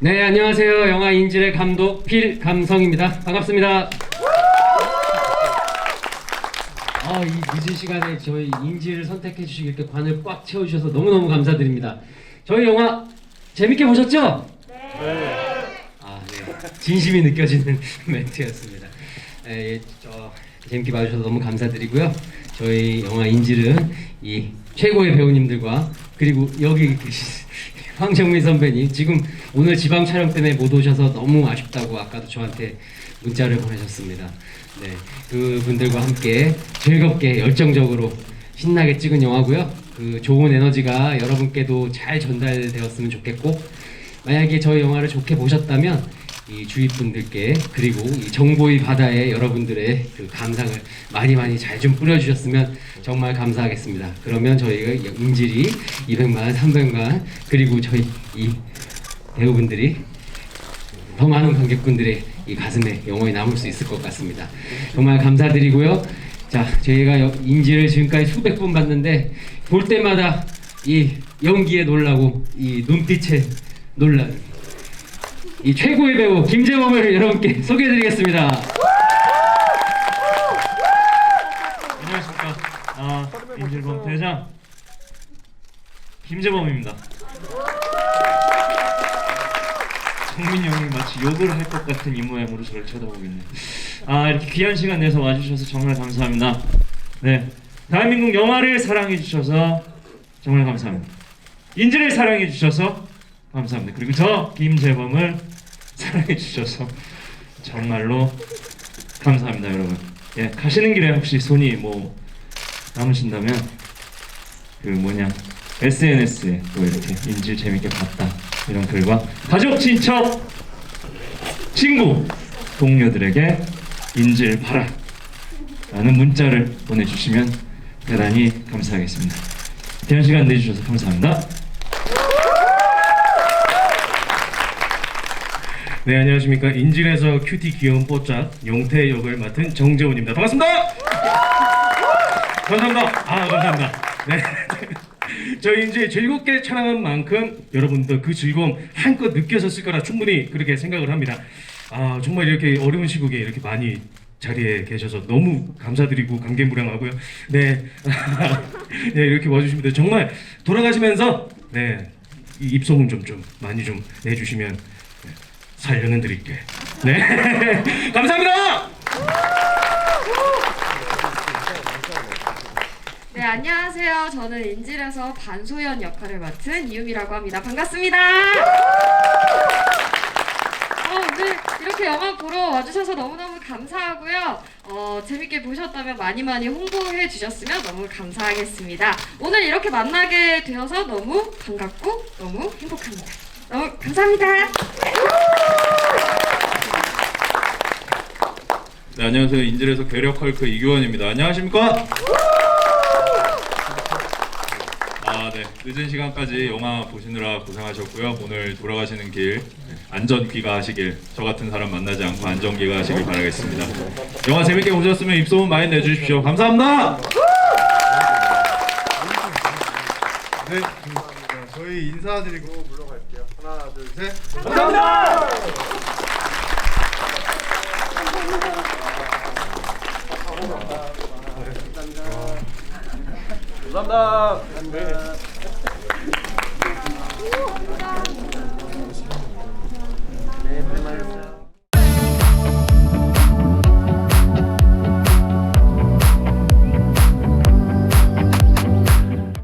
네, 안녕하세요. 영화 인질의 감독 필감성입니다. 반갑습니다. 아, 이 늦은 시간에 저희 인질을 선택해 주시고 이렇게 관을 꽉 채워 주셔서 너무너무 감사드립니다. 저희 영화 재밌게 보셨죠? 네. 진심이 느껴지는 멘트였습니다. 예, 예, 저, 재밌게 봐주셔서 너무 감사드리고요. 저희 영화 인질은 이 최고의 배우님들과 그리고 여기 계신 황정민 선배님 지금 오늘 지방 촬영 때문에 못 오셔서 너무 아쉽다고 아까도 저한테 문자를 보내셨습니다. 네, 그 분들과 함께 즐겁게 열정적으로 신나게 찍은 영화고요. 그 좋은 에너지가 여러분께도 잘 전달되었으면 좋겠고 만약에 저희 영화를 좋게 보셨다면 이 주위 분들께 그리고 이 정보의 바다에 여러분들의 그 감상을 많이 많이 잘 좀 뿌려주셨으면 정말 감사하겠습니다. 그러면 저희가 인질이 200만, 300만 그리고 저희 이 배우분들이 더 많은 관객분들의 이 가슴에 영원히 남을 수 있을 것 같습니다. 정말 감사드리고요. 자, 저희가 여- 인지를 지금까지 수백 번 봤는데 볼 때마다 이 연기에 놀라고 이 눈빛에 놀라는 이 최고의 배우 김재범을 여러분께 소개해드리겠습니다. 안녕하십니까. 아, 인질범 대장 김재범입니다. 정민이 형이 마치 욕을 할 것 같은 입모양으로 저를 쳐다보고 있네요. 아, 이렇게 귀한 시간 내서 와주셔서 정말 감사합니다. 네. 대한민국 영화를 사랑해 주셔서 정말 감사합니다. 인질을 사랑해 주셔서 감사합니다. 그리고 저 김재범을 사랑해 주셔서 정말로 감사합니다, 여러분. 예, 가시는 길에 혹시 손이 뭐 남으신다면 그 뭐냐 SNS에 또 이렇게 인질 재밌게 봤다 이런 글과 가족, 친척, 친구, 동료들에게 인질 봐라 라는 문자를 보내주시면 대단히 감사하겠습니다. 귀한 시간 내주셔서 감사합니다. 네 안녕하십니까. 인질에서 큐티 귀여운 뽀짝 용태 역을 맡은 정재훈입니다. 반갑습니다! 감사합니다. 아 감사합니다. 네. 저희 이제 즐겁게 촬영한 만큼 여러분도 그 즐거움 한껏 느껴졌을 거라 충분히 그렇게 생각을 합니다. 아 정말 이렇게 어려운 시국에 이렇게 많이 자리에 계셔서 너무 감사드리고 감개무량하고요. 네, 네 이렇게 와주십니다 정말 돌아가시면서 네이 입소문 좀 좀 많이 좀 내주시면 살려는 드릴게. 네. 감사합니다. 네, 안녕하세요. 저는 인질에서 반소연 역할을 맡은 이유미라고 합니다. 반갑습니다. 어, 오늘 이렇게 영화 보러 와주셔서 너무너무 감사하고요. 어, 재밌게 보셨다면 많이 많이 홍보해 주셨으면 너무 감사하겠습니다. 오늘 이렇게 만나게 되어서 너무 반갑고 너무 행복합니다. 너무 감사합니다. 네, 안녕하세요. 인질에서 괴력 헐크 이규원입니다. 안녕하십니까? 아, 네. 늦은 시간까지 영화 보시느라 고생하셨고요. 오늘 돌아가시는 길 네, 안전 귀가하시길 저 같은 사람 만나지 않고 안전 귀가하시길 바라겠습니다. 영화 재밌게 보셨으면 입소문 많이 내주십시오. 감사합니다. 네, 감사합니다. 저희 인사드리고 물러갈게요. 하나, 둘, 셋. 감사합니다. 감사합니다. 감사합니다. 네, 고생하셨어요.